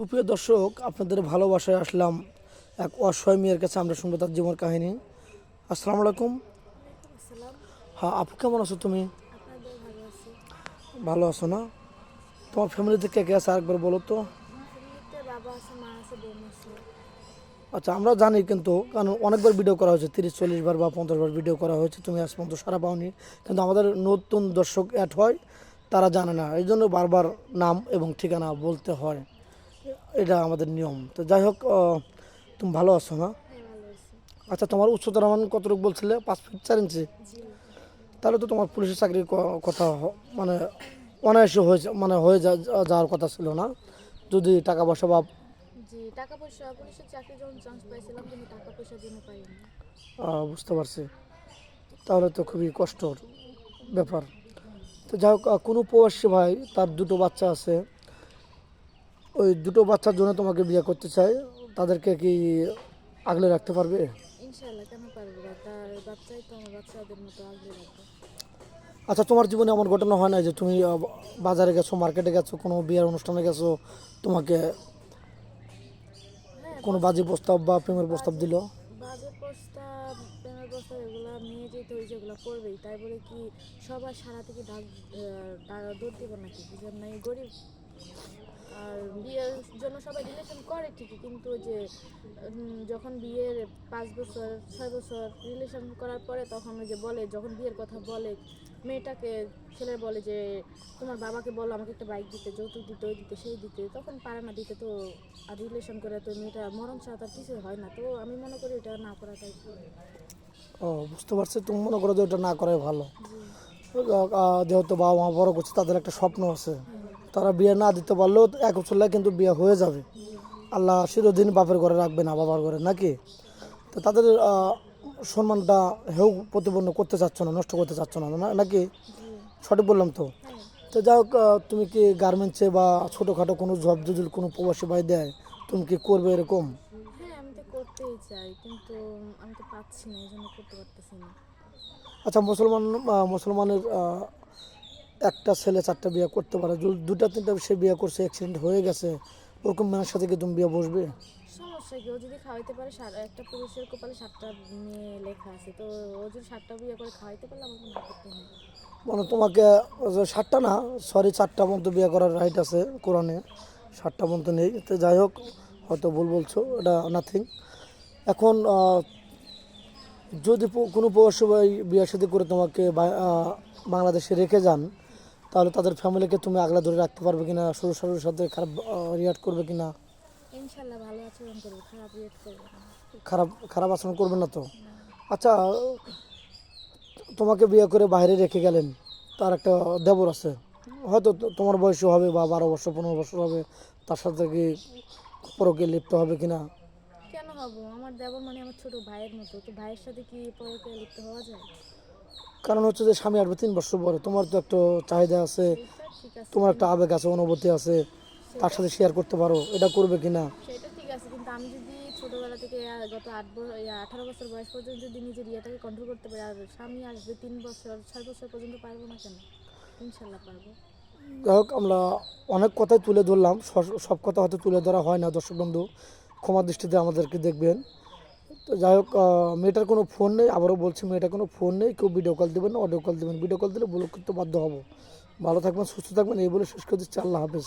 সুপ্রিয় দর্শক, আপনাদের ভালোবাসায় আসলাম এক অসহায় মেয়ের কাছে আমরা শুনব তার জীবন কাহিনী। আসসালামু আলাইকুম। হ্যাঁ আপু কেমন আছো তুমি? ভালো আছো না? তোমার ফ্যামিলিতে কে কে আছে আরেকবার বলো তো। আচ্ছা আমরা জানি কিন্তু, কারণ অনেকবার ভিডিও করা হয়েছে, তিরিশ, চল্লিশ বার বা পঞ্চাশ বার ভিডিও করা হয়েছে, তুমি আজ পর্যন্ত সারা পাওনি। কিন্তু আমাদের নতুন দর্শক অ্যাড হয়, তারা জানে না। এই জন্য বারবার নাম এবং ঠিকানা বলতে হয়। এটা আমাদের নিয়ম। তো যাই হোক তুমি ভালো আছো না? হ্যাঁ আচ্ছা তোমার উচ্চতার মান কতটুকু বলছিলে? পাঁচ ফিট চার ইঞ্চি তাহলে তো তোমার পুলিশের চাকরির কথা মানে অনায়াসে হয়ে মানে হয়ে যা- যাওয়ার কথা ছিল না? যদি টাকা পয়সা বা টাকা পয়সা পুলিশের চাকরি যখন চান্স পাইছিলাম কিন্তু টাকা পয়সা দিতে পারিনি বুঝতে পারছি। তাহলে তো খুবই কষ্টর ব্যাপার। তো যাই হোক কোনো প্রবাসী ভাই তার দুটো বাচ্চা আছে ওই দুটো বাচ্চার জন্য তোমাকে বিয়ে করতে চাই। তাদেরকে কি আগলে রাখতে পারবে? ইনশাল্লাহ কেন পারব তার বাচ্চাই তো আমার বাচ্চাদের মতো আগলে রাখব। আচ্ছা তোমার জীবনে এমন ঘটনা হয় না যে তুমি বাজারে গেছো মার্কেটে গেছো কোনো বিয়ের অনুষ্ঠানে গেছো তোমাকে হ্যাঁ কোনো বাজে প্রস্তাব বা প্রেমের প্রস্তাব দিল? বাজে প্রস্তাব প্রেমের প্রস্তাব এগুলো ওই যেগুলো করবেই তাই বলে কি সবার সারা থেকে ডাক ডাক দৌড় দিব নাকি? বুঝলেন নাই গরিব। আর বিয়ের জন্য সবাই রিলেশন করে ঠিকই কিন্তু ওই যে যখন বিয়ের পাঁচ বছর ছয় বছর রিলেশন করার পরে তখন ওই যে বলে যখন বিয়ের কথা বলে মেয়েটাকে ছেলে বলে যে তোমার বাবাকে বলো আমাকে একটা বাইক দিতে যৌতুক দিতে ওই দিতে সেই দিতে। তখন পারে না দিতে তো আর রিলেশন করে তো মেয়েটা মরণ ছাড়া তার কিছু হয় না। তো আমি মনে করি এটা না করাটাই। ও বুঝতে পারছি তুমি মনে করো যে ওটা না করাই ভালো। যেহেতু বাবা মা বড় করছে তাদের একটা স্বপ্ন আছে। তারা বিয়ে না দিতে পারলেও এক বছর লাগে কিন্তু বিয়ে হয়ে যাবে। আল্লাহ চিরদিন বাপের ঘরে রাখবে না বাবার ঘরে নাকি? তো তাদের সম্মানটা হেউ প্রতিপন্ন করতে চাচ্ছ না নষ্ট করতে চাচ্ছ না নাকি? সঠিক বললাম তো? তো যাই হোক তুমি কি গার্মেন্টসে বা ছোটোখাটো কোনো জব যদি কোনো প্রবাসী ভাই দেয় তুমি কি করবে এরকম? হ্যাঁ করতেই চাই কিন্তু আমি তো পাচ্ছি না এই জন্য করতে পারতেছি না। আচ্ছা মুসলমান মুসলমানের একটা ছেলে চারটা বিয়ে করতে পারে। দুটা তিনটা সে বিয়ে করছে অ্যাক্সিডেন্ট হয়ে গেছে। ওরকম মেয়ের সাথে কি তুমি বিয়ে বসবে? সমস্যা কি? ও যদি খাওয়াইতে পারে একটা পুরুষের কপালে সাতটা মেয়ে লেখা আছে তো ও যদি সাতটা বিয়ে করে খাওয়াইতে পারলে আমাকে না করতে হবে মানে তোমাকে সাতটা না সরি চারটা পর্যন্ত বিয়ে করার রাইট আছে কোরআনে। সাতটা পর্যন্ত নেই। তো যাই হোক হয়তো ভুল বলছো এটা নাথিং এখন যদি কোনো প্রবাসী বিয়ে সাথে করে তোমাকে বাংলাদেশে রেখে যান তাহলে তাদের ফ্যামিলিকে তুমি আগলা ধরে রাখতে পারবে কিনা? শ্বশুর শাশুড়ির সাথে খারাপ রিয়াক্ট করবে কিনা? ইনশাল্লাহ ভালো আচরণ করব খারাপ রেট করব খারাপ খারাপ আচরণ করবে না তো? আচ্ছা তোমাকে বিয়ে করে বাইরে রেখে গেলেন তার একটা দেবর আছে। হয়তো তোমার বয়স হবে বা বারো বছর পনেরো বছর হবে তার সাথে কি পরকে লিপ্ত হবে কিনা? কেন হব? আমার দেবর মানে আমার ছোট ভাইয়ের মতো তো ভাইয়ের সাথে কি পরকে লিপ্ত হওয়া যায়? কারণ হচ্ছে যে স্বামী আসবে তিন বছর পরে। তোমার তো একটা চাহিদা আছে তোমার একটা আবেগ আছে অনুভূতি আছে তার সাথে শেয়ার করতে পারো এটা করবে কিনা? সেটা ঠিক আছে কিন্তু আমি যদি ছোটবেলা থেকে গত আট আঠারো বছর বয়স পর্যন্ত যদি নিজের ইয়েটাকে কন্ট্রোল করতে পারি আর স্বামী আসবে তিন বছর ছয় বছর পর্যন্ত পারব না কেন? ইনশাল্লাহ পারব। যাই হোক আমরা অনেক কথাই তুলে ধরলাম সব- সব কথা হয়তো তুলে ধরা হয় না দর্শক বন্ধু। ক্ষমা দৃষ্টিতে আমাদেরকে দেখবেন। তো যাই হোক মেয়েটার কোনো ফোন নেই, আবারও বলছি মেয়েটার কোনো ফোন নেই, কেউ ভিডিও কল দেবেন না অডিও কল দেবেন। ভিডিও কল দিলে ব্লক করতে বাধ্য হব। ভালো থাকবেন, সুস্থ থাকবেন, এই বলে শেষ করে দিচ্ছি। আল্লাহ হাফেজ।